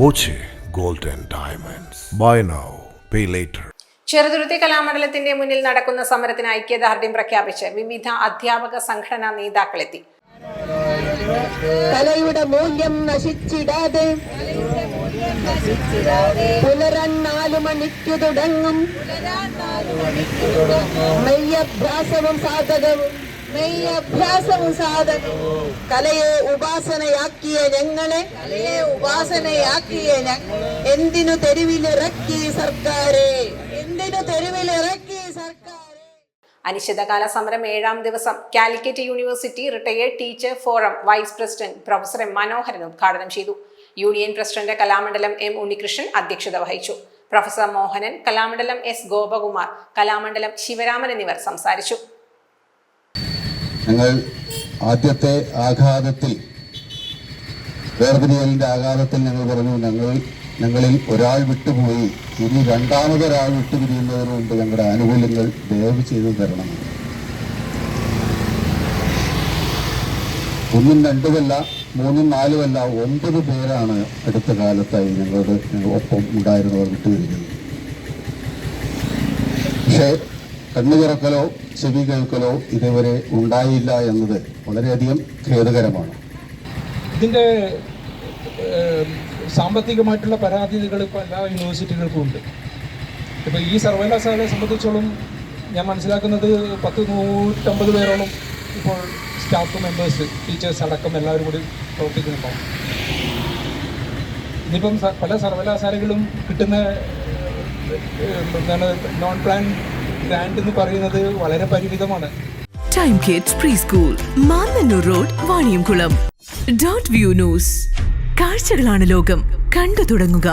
Boche gold and Diamonds. Buy now, pay later. Cheruthuruthy കലാമണ്ഡലത്തിന്റെ മുന്നിൽ നടക്കുന്ന സമരത്തിന് ഐക്യദാർഢ്യം പ്രഖ്യാപിച്ച് വിവിധ അധ്യാപക സംഘടനാ നേതാക്കളെത്തി കലയുടെ മൂല്യം നശിച്ചിടാതെ പുലരൻ നാലു മണിക്കു തുടങ്ങും മെയ്യഭ്യാസവും സാധകവും മെയ്യഭ്യാസവും സാധകവും കലയെ ഉപാസനയാക്കിയ ഞങ്ങളെ കലയെ ഉപാസനയാക്കിയ ഞങ്ങൾ എന്തിനു തെരുവിലിറക്കി സർക്കാരെ? എന്തിനു തെരുവിലിറക്കി സർക്കാർ അനിശ്ചിതകാല സമരം ഏഴാം ദിവസം. Calicut university retired teacher forum vice president professor M Manoharan ഉദ്ഘാടനം ചെയ്തു. Union president Kalamandalam M Unnikrishnan അധ്യക്ഷത വഹിച്ചു. പ്രൊഫസർ മോഹനൻ കലാമണ്ഡലം എസ് ഗോപകുമാർ കലാമണ്ഡലം ശിവരാമൻ എന്നിവർ സംസാരിച്ചു. ഞങ്ങൾ ആദ്യത്തെ ആഘാതത്തിൽ വേർതിരിയലിന്റെ ആഘാതത്തിൽ ഞങ്ങൾ പറഞ്ഞു ഞങ്ങൾ ഞങ്ങളിൽ ഒരാൾ വിട്ടുപോയി. ഇനി രണ്ടാമതൊരാൾ വിട്ടുപിരിയുന്നതിന് മുമ്പ് ഞങ്ങളുടെ ആനുകൂല്യങ്ങൾ ദയവ് ചെയ്തു തരണം. ഒന്നും രണ്ടുമല്ല മൂന്നും നാലുമല്ല ഒമ്പത് പേരാണ് അടുത്ത കാലത്തായി ഞങ്ങളുടെ ഒപ്പം ഉണ്ടായിരുന്നവർ വിട്ടുപിരിക്കുന്നത് പക്ഷേ കണ്ണു തുറക്കലോ ചെവി കേൾക്കലോ ഇതുവരെ ഉണ്ടായില്ല എന്നത് വളരെയധികം ഖേദകരമാണ്. ഇതിന്റെ സാമ്പത്തികമായിട്ടുള്ള പരാതികൾ ഇപ്പോൾ എല്ലാ യൂണിവേഴ്സിറ്റികൾക്കും ഉണ്ട്. ഇപ്പോൾ ഈ സർവകലാശാലയെ സംബന്ധിച്ചോളം ഞാൻ മനസ്സിലാക്കുന്നത് പത്ത് നൂറ്റമ്പത് പേരോളം ഇപ്പോൾ സ്റ്റാഫ് മെമ്പേഴ്സ് ടീച്ചേഴ്സ് അടക്കം എല്ലാവരും കൂടി പ്രവർത്തിക്കുന്നുണ്ടാവും. ഇനിയിപ്പം പല സർവകലാശാലകളും കിട്ടുന്ന എന്താണ് നോൺ പ്ലാൻ ഗ്രാൻഡ് എന്ന് പറയുന്നത് വളരെ പരിമിതമാണ്. Time kids preschool Mannannur road Vaniyamkulam dot view news കാഴ്ചകളാണ് ലോകം. കണ്ടു തുടങ്ങുക.